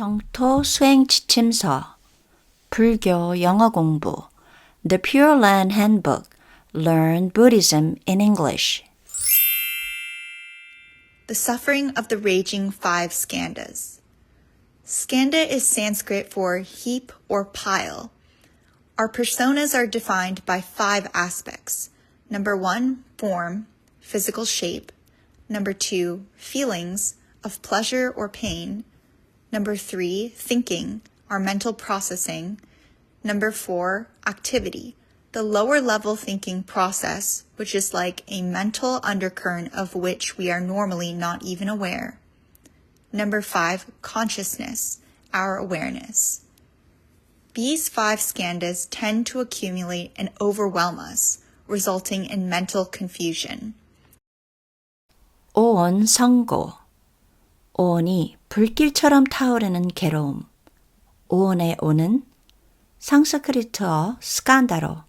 정토 수행 지침서 불교 영어 공부 The Pure Land Handbook Learn Buddhism in English The suffering of the raging five skandhas. Skandha is Sanskrit for heap or pile. Our personas are defined by five aspects. Number one, form, physical shape. Number two, feelings of pleasure or pain. Number three, thinking, our mental processing. Number four, activity, the lower level thinking process, which is like a mental undercurrent of which we are normally not even aware. Number five, consciousness, our awareness. These five skandhas tend to accumulate and overwhelm us, resulting in mental confusion. 5. 선고 오온이 불길처럼 타오르는 괴로움 오온의 오는 상스크리트어 스칸다로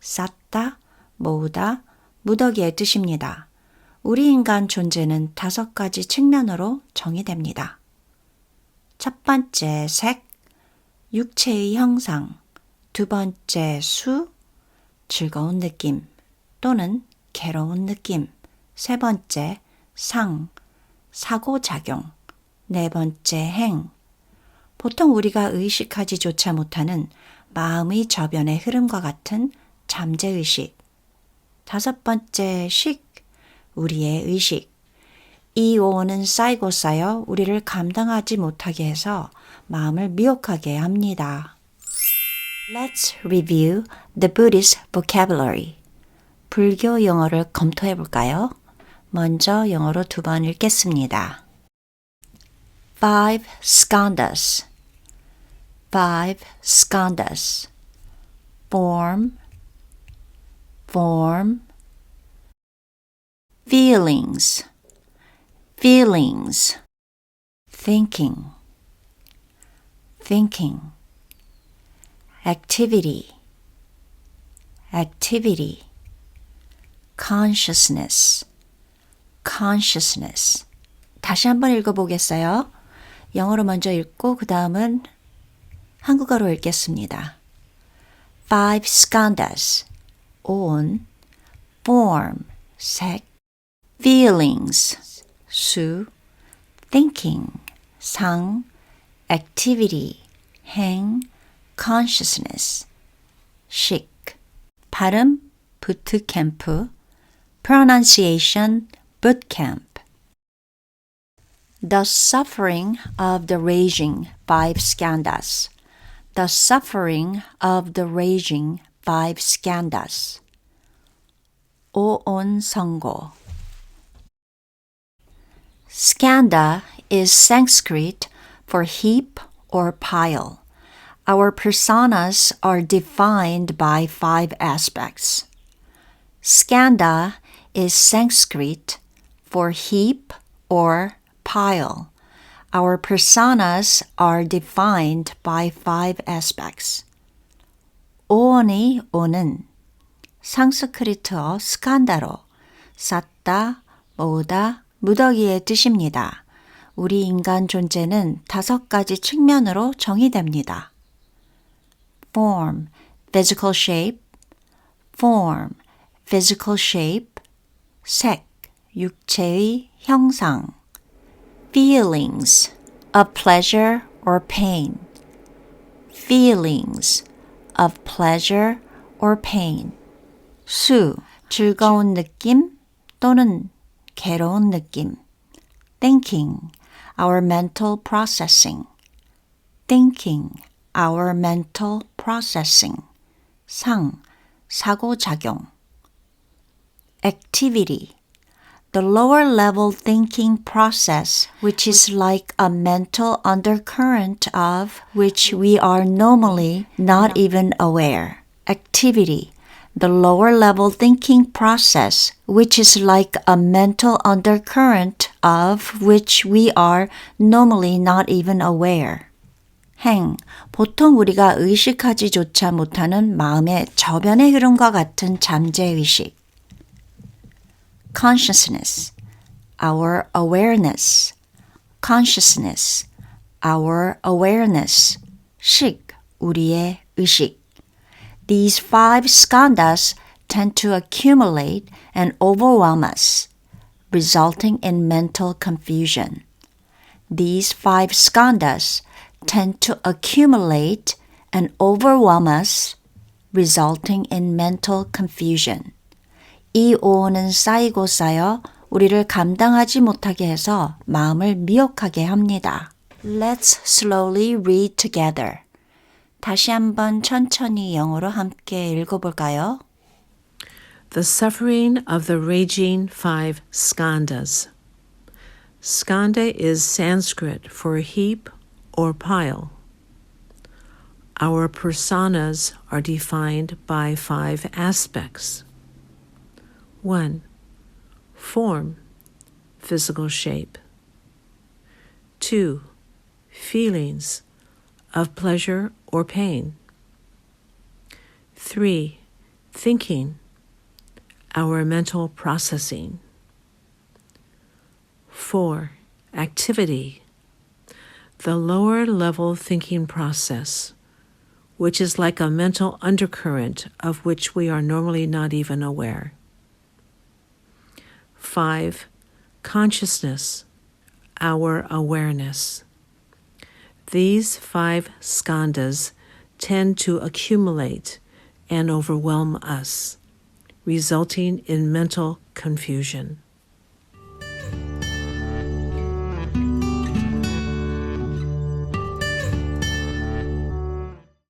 쌓다, 모으다, 무더기의 뜻입니다. 우리 인간 존재는 다섯 가지 측면으로 정의됩니다. 첫 번째 색, 육체의 형상, 두 번째 수, 즐거운 느낌 또는 괴로운 느낌, 세 번째 상, 사고작용, 네 번째 행, 보통 우리가 의식하지조차 못하는 마음의 저변의 흐름과 같은 잠재의식. 다섯 번째 식, 우리의 의식. 이 오는 쌓이고 쌓여 우리를 감당하지 못하게 해서 마음을 미혹하게 합니다. Let's review the Buddhist vocabulary. 불교 영어를 검토해 볼까요? 먼저 영어로 두 번 읽겠습니다. Five skandhas. Five skandhas. Form, form, feelings, feelings, thinking, thinking, activity, activity, consciousness, consciousness. 다시 한번 읽어보겠어요. 영어로 먼저 읽고 그 다음은 한국어로 읽겠습니다. Five skandhas, 온, form, 색, feelings, 수, thinking, 상, activity, 행, consciousness, 식, 발음, 부트 캠프, pronunciation, boot camp. The suffering of the raging five skandhas. The suffering of the raging five skandhas. Oon Sango. Skanda is Sanskrit for heap or pile. Our personas are defined by five aspects. Skanda is Sanskrit for heap or pile. Our personas are defined by five aspects. 오온이 오는 상스크리트어 스칸다로 쌓다, 모으다, 무더기의 뜻입니다. 우리 인간 존재는 다섯 가지 측면으로 정의됩니다. form, physical shape, form, physical shape, 색, 육체의 형상, feelings of pleasure or pain, feelings of pleasure or pain, 수, 즐거운 느낌 또는 괴로운 느낌, thinking, our mental processing, thinking, our mental processing, 상, 사고작용, activity, the lower level thinking process, which is like a mental undercurrent of which we are normally not even aware. Activity, the lower level thinking process, which is like a mental undercurrent of which we are normally not even aware. 행, 보통 우리가 의식하지조차 못하는 마음의 저변의 흐름과 같은 잠재의식. consciousness, our awareness, consciousness, our awareness. 식, 우리의 의식. These five skandhas tend to accumulate and overwhelm us, resulting in mental confusion. These five skandhas tend to accumulate and overwhelm us, resulting in mental confusion. 이 오온은 쌓이고 쌓여 우리를 감당하지 못하게 해서 마음을 미혹하게 합니다. Let's slowly read together. 다시 한번 천천히 영어로 함께 읽어볼까요? The suffering of the raging five skandhas. Skanda is Sanskrit for heap or pile. Our personas are defined by five aspects 1. Form, physical shape. 2. Feelings of pleasure or pain. 3. Thinking, our mental processing. 4. Activity, the lower level thinking process, which is like a mental undercurrent of which we are normally not even aware. 5. Consciousness, our awareness. These five skandhas tend to accumulate and overwhelm us, resulting in mental confusion.